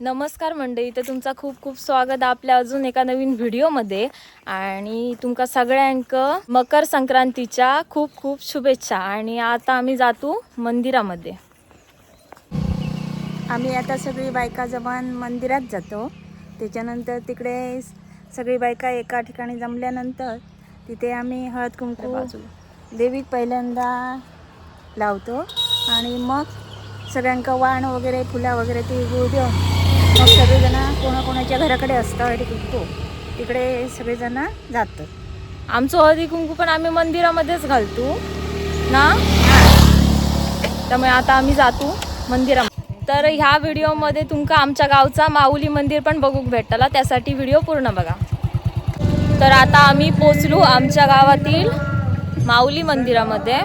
नमस्कार मंडळी तर तुमचा खूप खूप स्वागत आपल्या अजून एका नवीन व्हिडिओमध्ये. आणि तुमका सगळ्यांक मकर संक्रांतीच्या खूप खूप शुभेच्छा. आणि आता आम्ही जातो मंदिरामध्ये. आम्ही आता सगळी बायका जवान मंदिरात जातो. त्याच्यानंतर तिकडे सगळी बायका एका ठिकाणी जमल्यानंतर तिथे आम्ही हळद कुंकू देवीक पहिल्यांदा लावतो. आणि मग सगळ्यांका वाण वगैरे फुला वगैरे ती गुळ देऊन मग सगळेजण कोणाकोणाच्या घराकडे असतं हळदी कुंकू. तिकडे सगळेजण जातात. आमचं हळदी कुंकू पण आम्ही मंदिरामध्येच घालतो ना? त्यामुळे आता आम्ही जातो मंदिरामध्ये तर ह्या व्हिडिओमध्ये तुमका आमच्या गावचा माऊली मंदिर पण बघूक भेटला त्यासाठी व्हिडिओ पूर्ण बघा. तर आता आम्ही पोचलो आमच्या गावातील माऊली मंदिरामध्ये.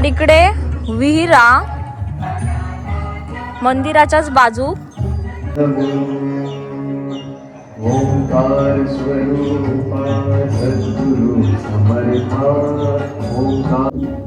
तर इकडे विहिरा मंदिराच्याच बाजू. ओंकार स्वरूपा सद्गुरु समर्था ओंकार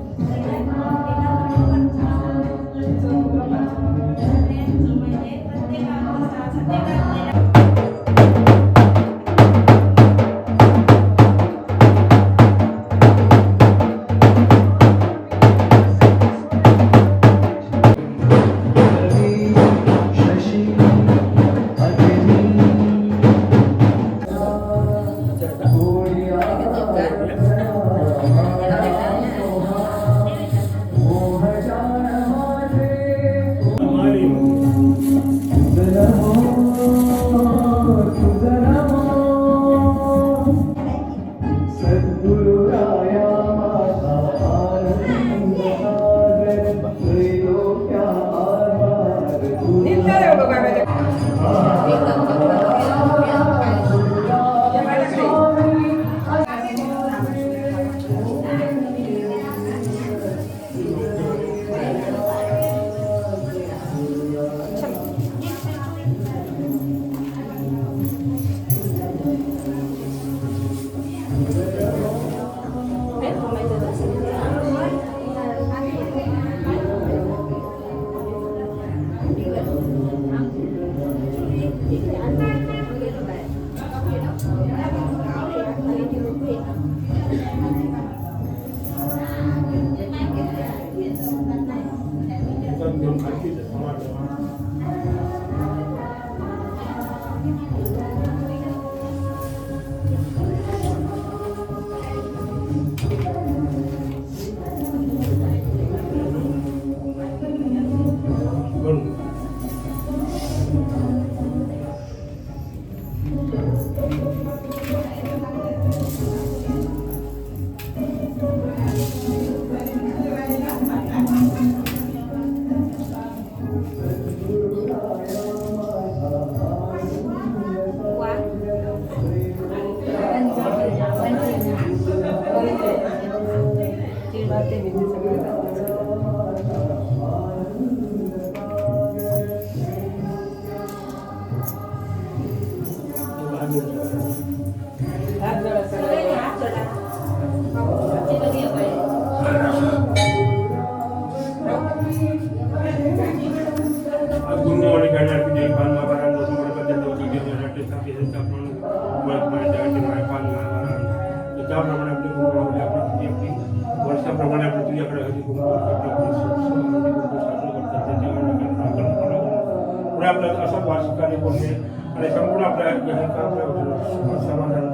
आपल्या समाधान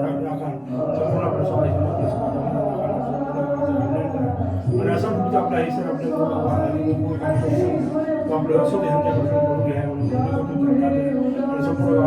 संपूर्ण आपल्या समाजाची आणि असं तुमचं आपला हे सर आपल्या आपलं असं ध्यान करून घ्या म्हणून आणि संपूर्ण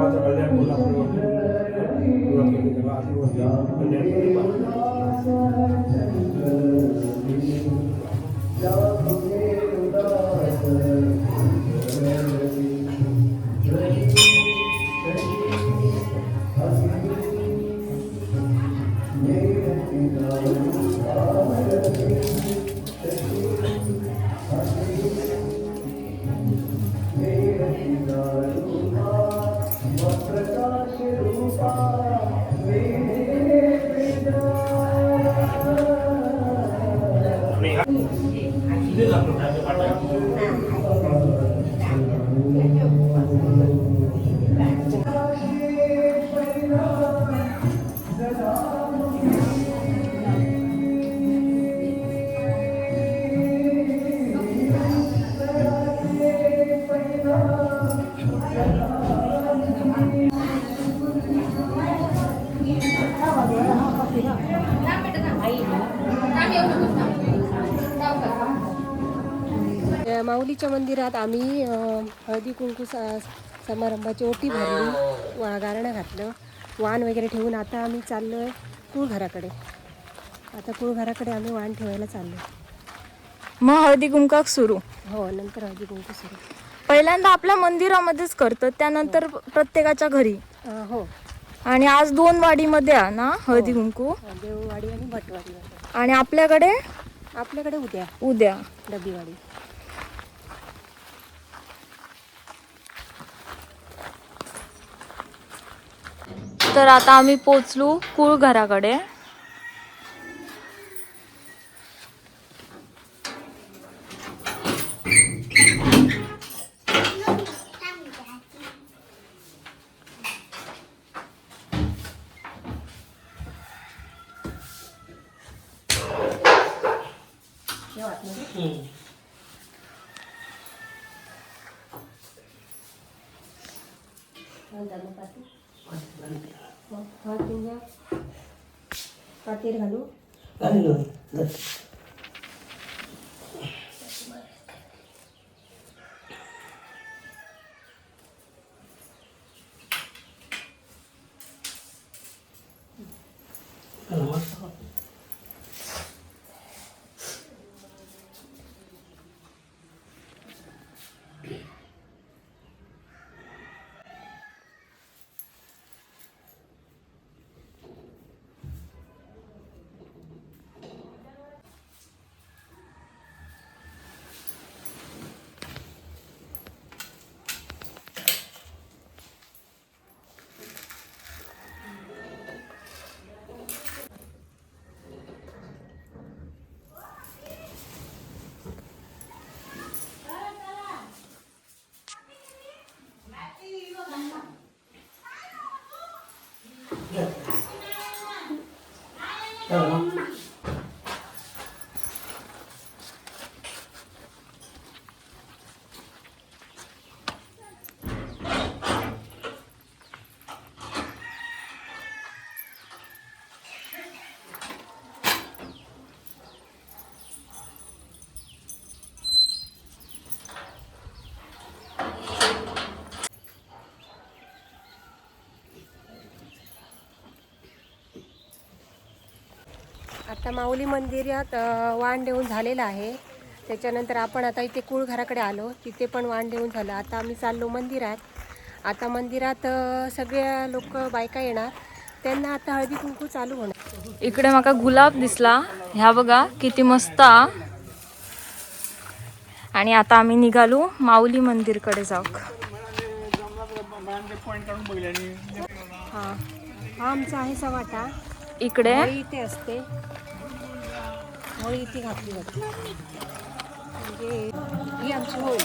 기대가 그렇게 안 돼. माऊलीच्या मंदिरात आम्ही हळदी कुंकू समारंभाची ओटी भरली वा गारणं घातलं वाण वगैरे ठेवून आता आम्ही चाललो आहे कुळघराकडे. आता कुळघराकडे आम्ही वाण ठेवायला चाललो मग हळदी कुंकाक सुरू. हो नंतर हळदी कुंकू सुरू. पहिल्यांदा आपल्या मंदिरामध्येच करतात त्यानंतर प्रत्येकाच्या घरी. हो. आणि आज दोन वाडीमध्ये आहे ना हळदी कुंकू? देववाडी आणि भटवाडी आणि आपल्याकडे? आपल्याकडे उद्या. उद्या. डबीवाडी तर आता आम्ही पोचलो कुळ घराकडे. आता माऊली मंदिरात वाण देऊन झालेलं आहे. त्याच्यानंतर आपण आता इथे कुळघराकडे आलो. तिथे पण वाण देऊन झालं. आता आम्ही चाललो मंदिरात. आता मंदिरात सगळ्या लोक बायका येणार. त्यांना आता हळदी कुंकू चालू होणार. इकडे माका गुलाब दिसला. ह्या बघा किती मस्त. आणि आता आम्ही निघालो माऊली मंदिरकडे जाऊ हा. हा आमचा आहे सवाटा. इकडे? इथे असते. होळी इथे घातली जाते. म्हणजे ही आमची होळी.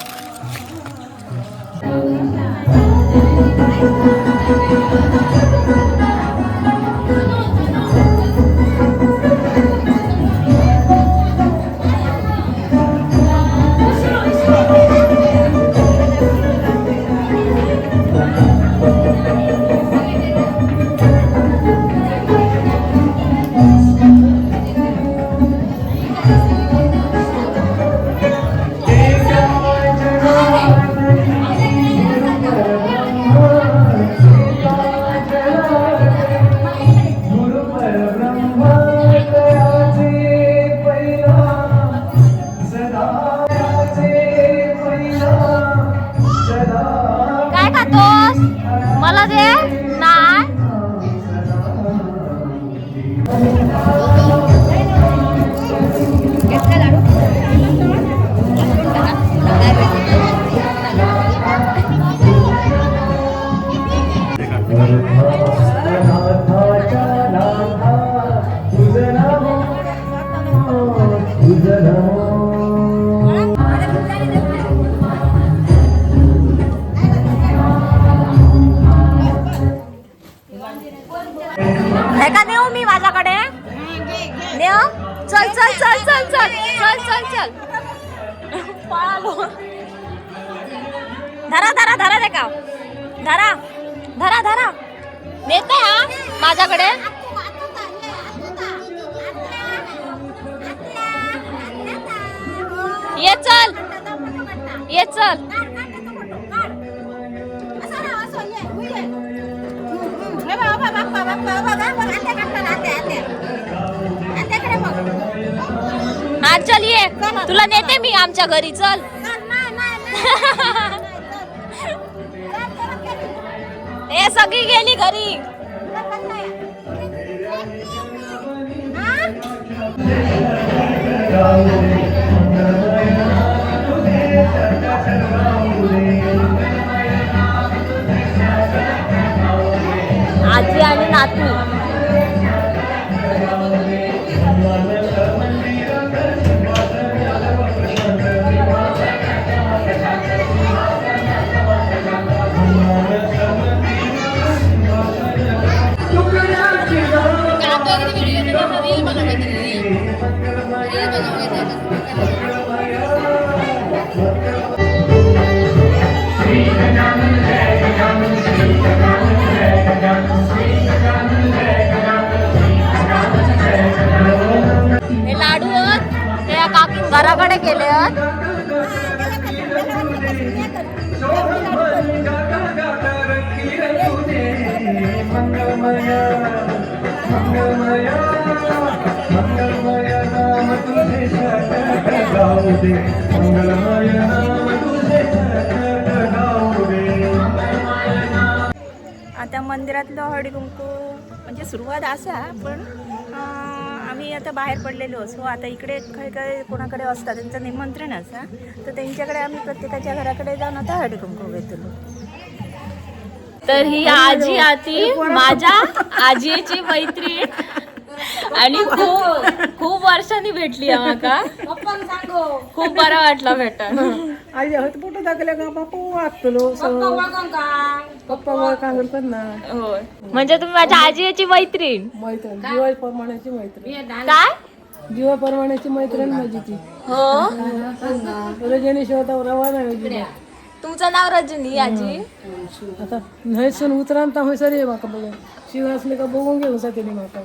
Yeah. हा चल ये. तुला नेते मी आमच्या घरी चल. हे सगळी गेली घरी. आजी আর আমি নাতনি गाऊ दे मंगलमय नाम तुझे सकट गाऊ दे आता मंदिरातलं हळदी कुंकू म्हणजे सुरुवात असा पण आम्ही आता बाहेर पडलेलो. असो आता इकडे काही काही कोणाकडे असतात त्यांचं निमंत्रण असा. तर त्यांच्याकडे आम्ही प्रत्येकाच्या घराकडे जाऊन आता हळदी कुंकू घेतलो. तर ही आजी आती माझ्या आजीची मैत्रीण. आणि खूप खूप वर्षांनी भेटली माका. खूप बरा वाटला भेटून आई हत फोटो दाखले का? बापू पप्पा ना. होय. म्हणजे तुम्ही माझ्या आजीची मैत्रीण. मैत्रीण प्रमाणाची मैत्रीण. काय? जीवा प्रमाणाची मैत्रीण माझी ती. हो? रजनी शेवता रवाना वेगळी तुमचं नाव रजनी आजी? आता न्हयसून उतरान तर हयसर ये म्हाका बघून. शिव असले का बघून घेऊन जाते म्हाका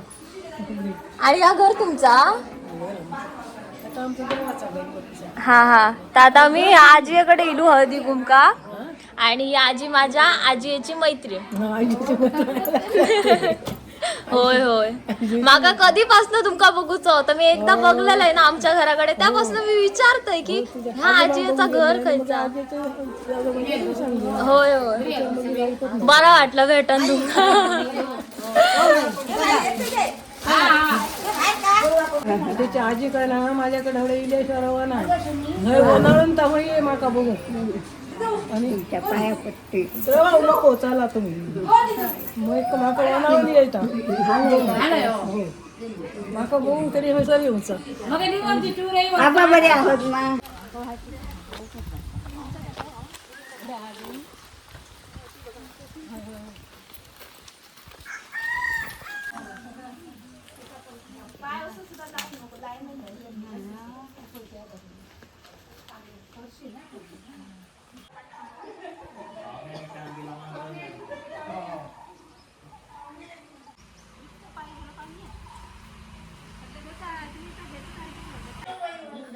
आणि हा घर तुमचा. हा हा. तर आता मी आजीकडे इलू हळदी कुंका. आणि ही आजी माझ्या आजीची हा, मैत्रीण. होय होय. माका कधीपासून तुमका बघूच? होतं मी एकदा बघलेलं आहे ना आमच्या घराकडे. त्यापासून मी विचारतोय की ह्या आजीचं घर खायचा. होय होय. बरं वाटलं भेटन तुमका त्याची आजी काय ना माझ्याकडे हळे इले शरवा ना हय मग ये माका बघू आणि त्या पाया पट्टी नको चला तुम्ही. मग माका बोलाळून येता. माका बघून तरी हसर येऊच आबा बरे आहोत ना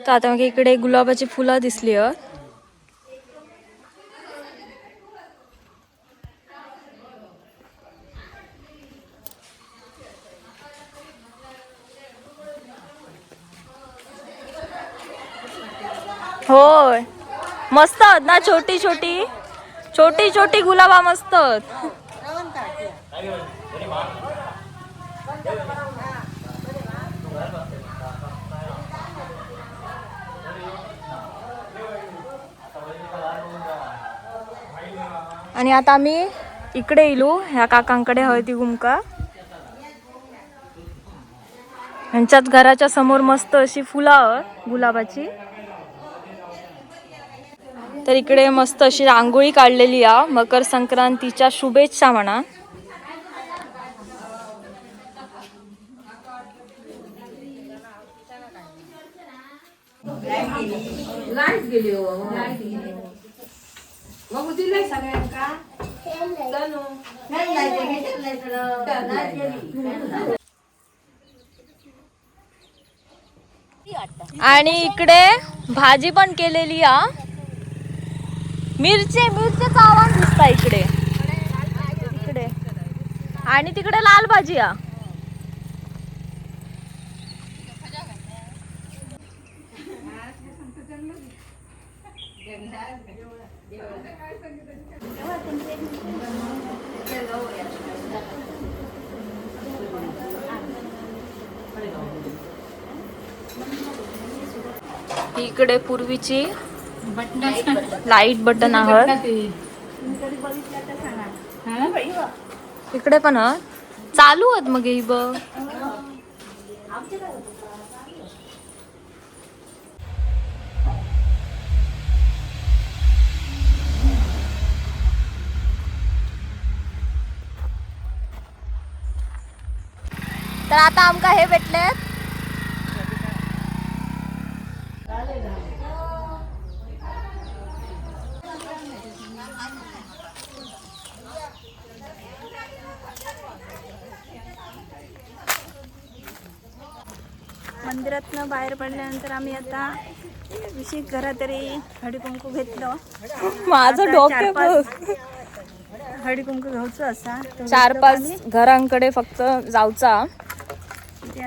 तर आता मग इकडे गुलाबाची फुलं दिसली आहेत. होय. मस्त ना छोटी छोटी? छोटी छोटी गुलाबा मस्त आणि आता आम्ही इकडे येलो ह्या काकांकडे हळदी गुमका यांच्यात घराच्या समोर मस्त अशी फुलं गुलाबाची. तर इकडे मस्त अशी रांगोळी काढलेली आ मकर संक्रांतीच्या शुभेच्छा म्हणा. आणि इकडे भाजी पण केलेली आ मिरचे मिरचेचा आवाज दिसता इकडे. इकडे. आणि तिकडे लाल भाजी आ इकडे पूर्वीची लाइट बटन आहात इकडे पण चालू आहेत मग ही बघ. तर आता आमका हे भेटलेत मंदिरातनं बाहेर पडल्यानंतर आम्ही आता विशेष घरा तरी कुंकू घेतलं माझं डोकं चार पाच बघ. हळदी कुंकू घ्यायचं असा चार घेतलो पाच. घरांकडे फक्त जाऊचा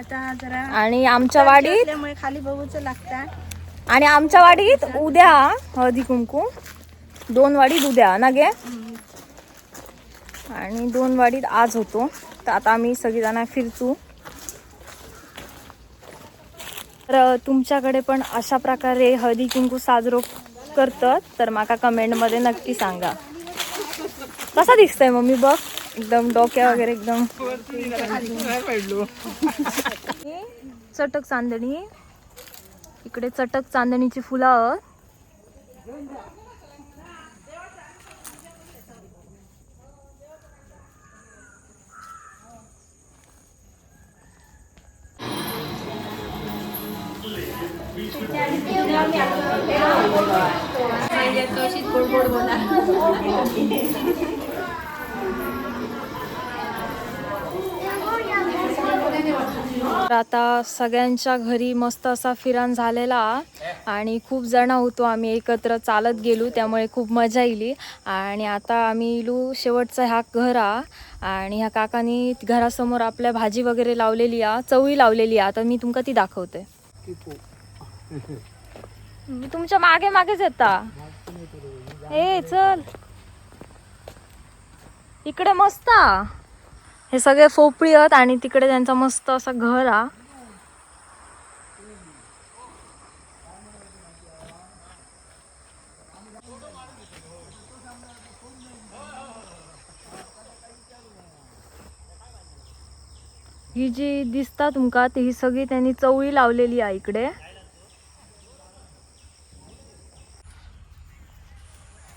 आता जरा आणि आमच्या वाडीत खाली बघूचं लागतात. आणि आमच्या वाडीत उद्या हळदी कुंकू. दोन वाडीत उद्या ना गे? आणि दोन वाडीत आज होतो. तर आता आम्ही सगळीजण फिरतो. तर तुमच्याकडे पण अशा प्रकारे हळदी कुंकू साजरो करतात तर माका कमेंटमध्ये नक्की सांगा. कसा दिसतंय मम्मी बघ. एकदम डोक्या वगैरे एकदम. चटक चांदणी. इकडे चटक चांदणीची फुलं आहेत. तर आता सगळ्यांच्या घरी मस्त असा फिराण झालेला. आणि खूप जण होतो आम्ही एकत्र चालत गेलो त्यामुळे खूप मजा येईल आणि आता आम्ही इलू शेवटचा ह्या घर. आणि ह्या काकानी घरासमोर आपल्या भाजी वगैरे लावलेली आ चवळी लावलेली आ. तर मी तुमका ती दाखवते. तुमच्या मागे मागेच येता. ए चल. इकडे मस्त हे सगळे फोपळी आहेत आणि तिकडे त्यांचा मस्त असा घर आ ही जी दिसता तुमका ती ही सगळी त्यांनी चवळी लावलेली आहे इकडे.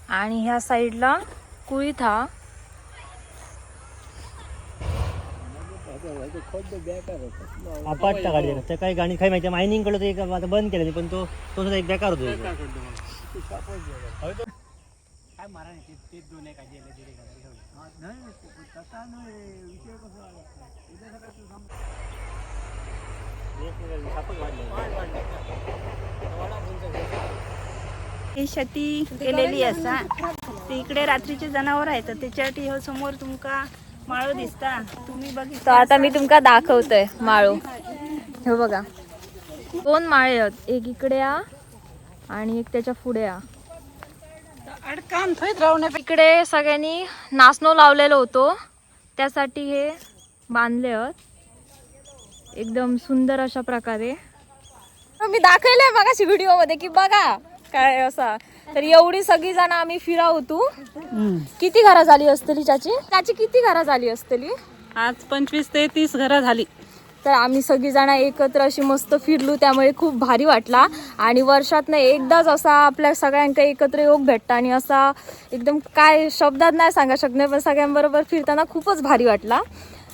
आणि ह्या साईडला कुळीत हा. अपाट गाडी त्या काही गाणी काही माहिती मायनिंगकडे एक आता बंद केलं पण तो तो सुद्धा एक बेकार होतो एक. ही शेती केलेली असा ती इकडे रात्रीचे जनावर आहेत तर त्याच्यासाठी हो समोर तुमका माळो दिसता. तुम्ही तर बघितलं आता मी तुमका दाखवतोय माळो. हे बघा. दोन माळे आहेत. एक इकडे आ आणि एक त्याच्या पुढे आ अडकान रावण्या इकडे सगळ्यांनी नाचणो लावलेलो होतो. त्यासाठी हे बांधले आहेत. एकदम सुंदर अशा प्रकारे. मी दाखवलंय मगाशी व्हिडिओमध्ये की बघा काय असा तर एवढी सगळी जण आम्ही फिरा होतो. किती घरा झाली असतली चाची चाची किती घरा झाली असतली आज पंचवीस ते तीस घरं झाली. तर आम्ही सगळीजण एकत्र अशी मस्त फिरलो त्यामुळे खूप भारी वाटला. आणि वर्षातनं एकदाच असा आपल्या सगळ्यांका एकत्र योग भेटता आणि असा एकदम काय शब्दात नाही सांगा शकणे पण सगळ्यांबरोबर फिरताना खूपच भारी वाटला.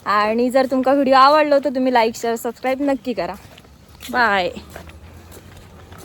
आणि जर तुमका व्हिडिओ आवडलो तर तुम्ही लाईक शेअर सबस्क्राईब नक्की करा. बाय